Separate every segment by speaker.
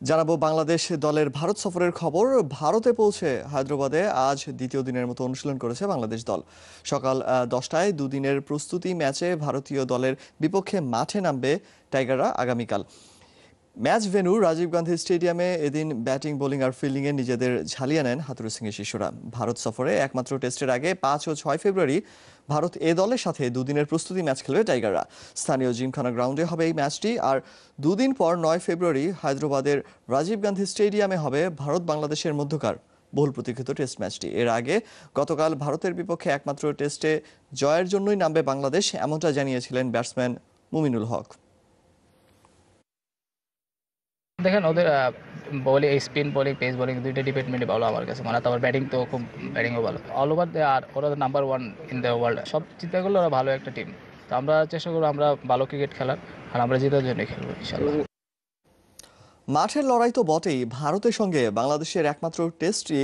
Speaker 1: জানাব বাংলাদেশ দলের ভারত সফরের খবর। ভারতে পৌঁছে হায়দ্রাবাদে আজ দ্বিতীয় দিনের মতো অনুশীলন করেছে বাংলাদেশ দল। সকাল দশটায় দুদিনের প্রস্তুতি ম্যাচে ভারতীয় দলের বিপক্ষে মাঠে নামবে টাইগাররা আগামীকাল। ম্যাচ ভেন্যু রাজীব গান্ধী স্টেডিয়ামে এদিন ব্যাটিং, বোলিং আর ফিল্ডিংয়ে নিজেদের ঝালিয়ে নেন হাতুরু সিংয়ের শিশুরা ভারত সফরে একমাত্র টেস্টের আগে পাঁচ ও ছয় ফেব্রুয়ারি ভারত এ দলের সাথে দুদিনের প্রস্তুতি ম্যাচ খেলবে টাইগাররা। স্থানীয় জিমখানা গ্রাউন্ডে হবে এই ম্যাচটি আর দুদিন পর নয় ফেব্রুয়ারি হায়দ্রাবাদের রাজীব গান্ধী স্টেডিয়ামে হবে ভারত বাংলাদেশের মধ্যকার বহুল প্রতীক্ষিত টেস্ট ম্যাচটি। এর আগে গতকাল ভারতের বিপক্ষে একমাত্র টেস্টে জয়ের জন্যই নামবে বাংলাদেশ, এমনটা জানিয়েছিলেন ব্যাটসম্যান মুমিনুল হক।
Speaker 2: দেখেন ওদের বলি স্পিন বলিং পেস বলিং দুইটা ডিপার্টমেন্টই ভালো আমার কাছে মানে তারপর ব্যাটিং তো খুব ব্যাটিংও ভালো। অল ওভার আর ওরা number one in the world সব চিন্তা করলে ওরা ভালো একটা টিম তো আমরা চেষ্টা করব আমরা ভালো ক্রিকেট খেলার, আর আমরা জেতার জন্য খেলব ইনশাল্লাহ
Speaker 1: মাঠের লড়াই তো বটেই। ভারতের সঙ্গে বাংলাদেশের একমাত্র টেস্টটি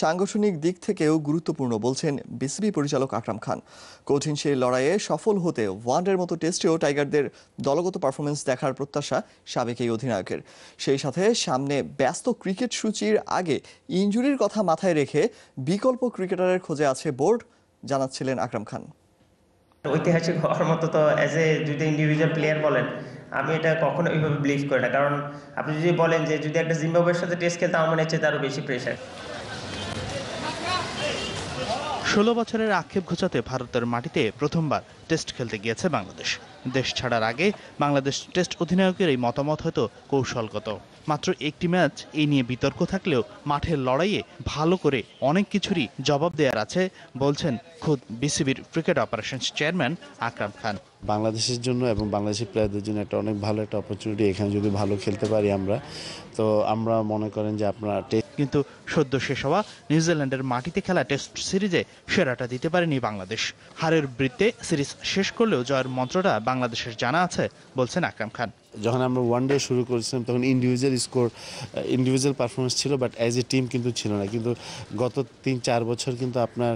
Speaker 1: সাংগঠনিক দিক থেকেও গুরুত্বপূর্ণ বলছেন বিসিবি পরিচালক আকরাম খান। কঠিন সেই লড়াইয়ে সফল হতে ওয়ানডের মতো টেস্টেও টাইগারদের দলগত পারফরমেন্স দেখার প্রত্যাশা সাবেক এই অধিনায়কের। সেই সাথে সামনে ব্যস্ত ক্রিকেট সূচির আগে ইনজুরির কথা মাথায় রেখে বিকল্প ক্রিকেটারের খোঁজে আছে বোর্ড, জানাচ্ছিলেন আকরাম খান।
Speaker 3: ঐতিহাসিক হওয়ার মতো তো অ্যাজ এ যদি ইন্ডিভিজুয়াল প্লেয়ার বলেন আমি এটা কখনো এইভাবে বিলিভ করি না। কারণ আপনি যদি বলেন যে যদি একটা জিম্বাবুয়ের সাথে টেস্ট খেলতে আমার মনে হচ্ছে তারও বেশি প্রেশার
Speaker 4: ষোলো বছরের আক্ষেপ ঘোচাতে ভারতের মাটিতে প্রথমবার টেস্ট খেলতে গিয়েছে বাংলাদেশ। দেশ ছাড়ার আগে বাংলাদেশ টেস্ট অধিনায়কের এই মতামত হয়তো কৌশলগত। মাত্র একটি ম্যাচ এই নিয়ে বিতর্ক থাকলেও মাঠের লড়াইয়ে ভালো করে অনেক কিছুরই জবাব দেওয়ার আছে বলছেন খোদ বিসিবির cricket operations chairman Akram Khan.
Speaker 5: বাংলাদেশের জন্য এবং বাংলাদেশি প্লেয়ারদের জন্য একটা অনেক ভালো একটা অপরচুনিটি এখানে যদি ভালো খেলতে পারি আমরা। তো আমরা মনে করেন যে আপনারা
Speaker 4: কিন্তু সদ্য শেষ হওয়া নিউজিল্যান্ডের মাটিতে খেলা টেস্ট সিরিজে সেরাটা দিতে পারেনি বাংলাদেশ। হারের বৃত্তে সিরিজ শেষ করলেও জয়ের মন্ত্রটা বাংলাদেশের জানা আছে বলছেন আকরাম খান।
Speaker 5: যখন আমরা ওয়ান ডে শুরু করেছিলাম তখন ইন্ডিভিজুয়াল স্কোর ইন্ডিভিজুয়াল পারফরমেন্স ছিল বাট অ্যাজ এ টিম কিন্তু ছিল না। কিন্তু গত তিন চার বছর কিন্তু আপনার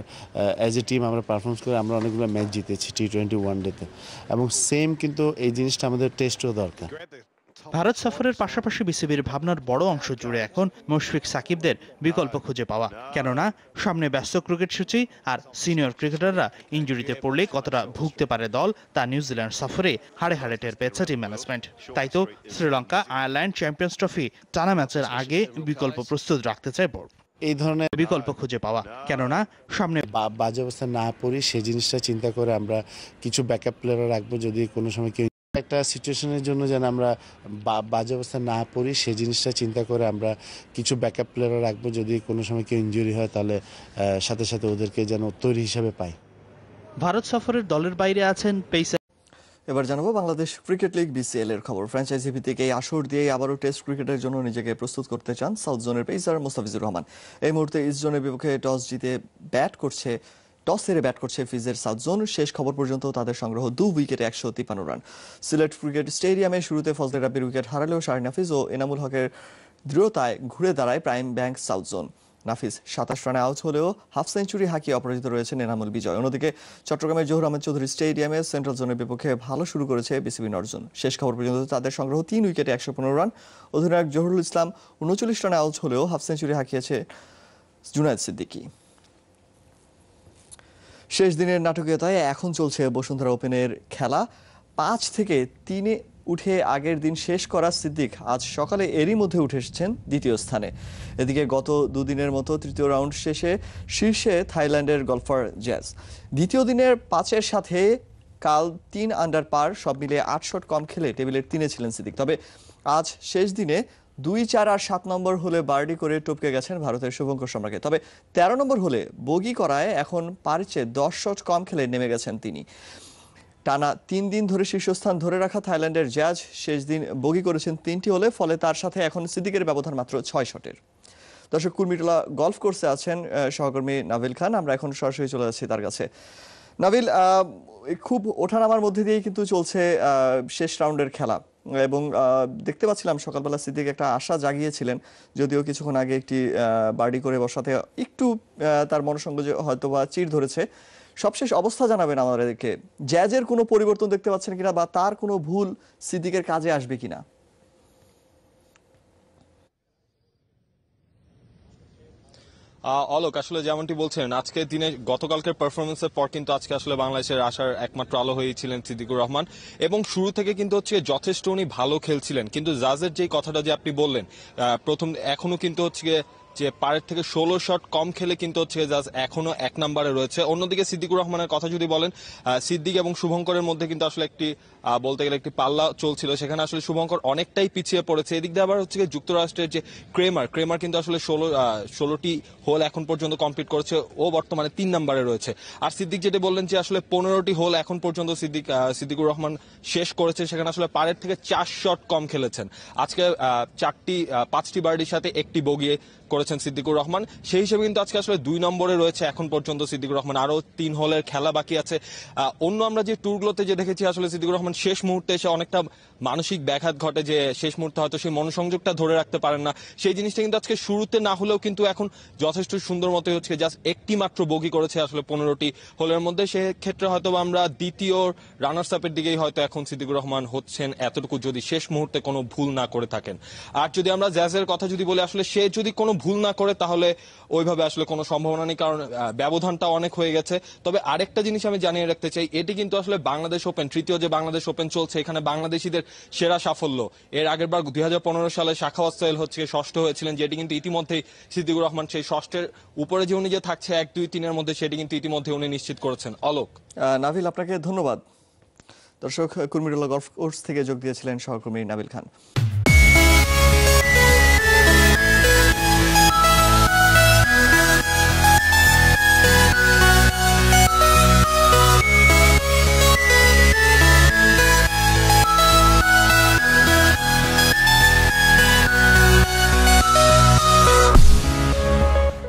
Speaker 5: অ্যাজ এ টিম আমরা পারফরমেন্স করে আমরা অনেকগুলো ম্যাচ জিতেছি টি টোয়েন্টি ওয়ান ডেতে এবং সেম কিন্তু এই জিনিসটা আমাদের টেস্টও দরকার।
Speaker 4: ভারত সফরের পাশাপাশি বিসিবির ভাবনার বড় অংশ জুড়ে এখন মুশফিক সাকিবদের বিকল্প খুঁজে পাওয়া। কেননা সামনে ব্যস্ত ক্রিকেট সূচি আর সিনিয়র ক্রিকেটাররা ইঞ্জুরিতে পড়লে কতটা ভুগতে পারে দল তা নিউজিল্যান্ড সফরে হাড়ে হাড়ে টের পেয়েছে টিম ম্যানেজমেন্ট। তাই তো শ্রীলঙ্কা আয়ারল্যান্ড চ্যাম্পিয়ন্স ট্রফি টানা ম্যাচের আগে বিকল্প প্রস্তুত রাখতে চায় বোর্ড।
Speaker 5: এই ধরনের
Speaker 4: বিকল্প খুঁজে পাওয়া। কেননা সামনে
Speaker 5: বাজে অবস্থা না পড়ি সেই জিনিসটা চিন্তা করে আমরা কিছু ব্যাকআপ প্লেয়ার রাখব যদি কোনো সময় কেউ একটা সিচুয়েশনের জন্য যেন আমরা বা- বাজে অবস্থা না পড়ি সেই জিনিসটা চিন্তা করে আমরা কিছু ব্যাকআপ প্লেয়ারও রাখব। যদি কোনো সময় কেউ ইঞ্জুরি হয় তাহলে সাথে সাথে ওদেরকে যেন তৈরি হিসাবে পাই।
Speaker 4: ভারত সফরের দলের বাইরে আছেন পেসার
Speaker 1: এবার জানাব বাংলাদেশ ক্রিকেট লিগ বিসিএল এর খবর। ফ্র্যাঞ্চাইজি ভিত্তিক এই আসর দিয়ে আবারও টেস্ট ক্রিকেটের জন্য নিজেকে প্রস্তুত করতে চান সাউথ জোনের পেসার মোস্তাফিজুর রহমান। এই মুহূর্তে ইস্ট জোনের বিপক্ষে টস জিতে ব্যাট করছে টস হেরে ব্যাট করছে ফিজের সাউথ জোন শেষ খবর পর্যন্ত তাদের সংগ্রহ দু উইকেটে একশো তিপ্পান্ন রান। সিলেট ক্রিকেট স্টেডিয়ামে শুরুতে ফজলে রাব্বির উইকেট হারালেও শাহিন নাফিজ ও এনামুল হকের দৃঢ়তায় ঘুরে দাঁড়ায় Prime Bank South Zone Nafis সাতাশ রানে আউট হলেও হাফ সেঞ্চুরি হাঁকিয়ে অপরাজিত রয়েছেন এনামুল বিজয়। অন্যদিকে চট্টগ্রামের জহুর আহমেদ চৌধুরী স্টেডিয়ামে সেন্ট্রাল জোনের বিপক্ষে ভালো শুরু করেছে বিসিবি নর্জন। শেষ খবর পর্যন্ত তাদের সংগ্রহ তিন উইকেটে একশো পনেরো রান। অধিনায়ক জহুরুল ইসলাম উনচল্লিশ রানে আউট হলেও হাফ সেঞ্চুরি হাঁকিয়েছে জুনায়দ সিদ্দিকী। শেষ দিনের নাটকীয়তায় এখন চলছে বসুন্ধরা ওপেনের খেলা। পাঁচ থেকে তিনে উঠে আগের দিন শেষ করা সিদ্দিক আজ সকালে এরই মধ্যে উঠে এসেছেন দ্বিতীয় স্থানে। এদিকে গত দুদিনের মতো তৃতীয় রাউন্ড শেষে শীর্ষে থাইল্যান্ডের গলফার জ্যাজ দ্বিতীয় দিনের পাঁচের সাথে কাল তিন আন্ডার পার সব মিলে আট শট কম খেলে টেবিলের তিনে ছিলেন সিদ্দিক। তবে আজ শেষ দিনে দুই চার আর সাত নম্বর হলে বার্ডি করে টপকে গেছেন ভারতের শুভঙ্কর সম্রাটকে। তবে তেরো নম্বর হলে বগি করায় এখন পার চেয়ে দশ শট কম খেলে নেমে গেছেন তিনি। টানা তিন দিন ধরে শীর্ষস্থান ধরে রাখা থাইল্যান্ডের জ্যাজ শেষ দিন বগি করেছেন তিনটি হলে ফলে তার সাথে এখন সিদ্দিকের ব্যবধান মাত্র ছয় শটের দর্শক, কুর্মিটোলা গলফ কোর্সে আছেন সহকর্মী নাবিল খান। আমরা এখন সরাসরি চলে যাচ্ছি তার কাছে। নাবিল খুব ওঠানামার মধ্যে দিয়েই কিন্তু চলছে শেষ রাউন্ডের খেলা। এবং দেখতে পাচ্ছিলাম সকালবেলা সিদ্দিক একটা আশা জাগিয়েছিলেন, যদিও কিছুক্ষণ আগে একটি বাড়ি করে বসাতে একটু তার যে হয়তো বা চির ধরেছে। সবশেষ অবস্থা জানাবেন আমাদেরকে। জ্যাজের কোনো পরিবর্তন দেখতে পাচ্ছেন কিনা বা তার কোনো ভুল সিদ্দিকের কাজে আসবে কিনা?
Speaker 6: অলোক আসলে যেমনটি বলছেন আজকের দিনে গতকালকের পারফরমেন্সের পর কিন্তু আজকে আসলে বাংলাদেশের আসার একমাত্র আলো হয়েছিলেন সিদ্দিকুর রহমান। এবং শুরু থেকে কিন্তু হচ্ছে যথেষ্ট উনি ভালো খেলছিলেন। কিন্তু জাজের যে কথাটা যে আপনি বললেন প্রথম, এখনও কিন্তু হচ্ছে যে পারের থেকে ষোলো শট কম খেলে কিন্তু হচ্ছে জাজ এখনও এক নম্বরে রয়েছে। অন্যদিকে সিদ্দিকুর রহমানের কথা যদি বলেন সিদ্দিক এবং শুভঙ্করের মধ্যে কিন্তু আসলে একটি বলতে গেলে একটি পাল্লা চলছিল। সেখানে আসলে শুভঙ্কর অনেকটাই পিছিয়ে পড়েছে। এদিক দিয়ে আবার হচ্ছে যুক্তরাষ্ট্রের যে ক্রেমার ক্রেমার কিন্তু আসলে ষোলো ষোলোটি হোল এখন পর্যন্ত কমপ্লিট করেছে। ও বর্তমানে তিন নম্বরে রয়েছে। আর সিদ্দিক যেটা বললেন যে আসলে পনেরোটি হোল এখন পর্যন্ত সিদ্দিক সিদ্দিকুর রহমান শেষ করেছে। সেখানে আসলে পারের থেকে চার শট কম খেলেছেন। আজকে চারটি পাঁচটি বার্ডির সাথে একটি বগিয়ে করেছেন সিদ্দিকুর রহমান। সেই হিসেবে কিন্তু আজকে আসলে দুই নম্বরে রয়েছে এখন পর্যন্ত সিদ্দিকুর রহমান। আরও তিন হোলের খেলা বাকি আছে। অন্য আমরা যে ট্যুরগুলোতে যে দেখেছি, আসলে সিদ্দিকুর রহমান শেষ মুহূর্তে এসে অনেকটা মানসিক ব্যাঘাত ঘটে যে শেষ মুহূর্তে হয়তো সেই মনোসংযোগটা ধরে রাখতে পারেন না। সেই জিনিসটা কিন্তু আজকে শুরুতে না হলেও কিন্তু এখন যথেষ্ট সুন্দর মতো হচ্ছে জাস্ট একটি মাত্র বগি করেছে আসলে পনেরোটি হোলের মধ্যে। সেক্ষেত্রে হয়তো আমরা দ্বিতীয় রানার্স আপের দিকেই হয়তো এখন সিদ্দিকুর রহমান হচ্ছেন এতটুকু যদি শেষ মুহূর্তে কোনো ভুল না করে থাকেন। আর যদি আমরা জ্যাজের কথা যদি বলি, আসলে সে যদি কোনো ভুল না করে, তাহলে ওইভাবে আসলে কোনো সম্ভাবনা নেই, কারণ ব্যবধানটা অনেক হয়ে গেছে। তবে আরেকটা জিনিস আমি জানিয়ে রাখতে চাই, এটি কিন্তু আসলে বাংলাদেশ ওপেন তৃতীয় যে বাংলাদেশ ওপেন চলছে, এখানে বাংলাদেশিদের সেরা সাফল্য। এর আগের বার দুই হাজার পনেরো সালে শাখাওয়াত সোহেল হচ্ছে, ষষ্ঠ হয়েছিলেন, যেটি কিন্তু ইতিমধ্যেই সিদ্দিকুর রহমান সেই ষষ্ঠের উপরে যে উনি যে থাকছে, এক, দুই, তিনের মধ্যে, সেটি কিন্তু ইতিমধ্যে উনি নিশ্চিত করেছেন। অলোক
Speaker 1: নাবিল আপনাকে ধন্যবাদ। দর্শক কুর্মিরুল্লাহ গলফ কোর্স থেকে যোগ দিয়েছিলেন সহকর্মী নাবিল খান।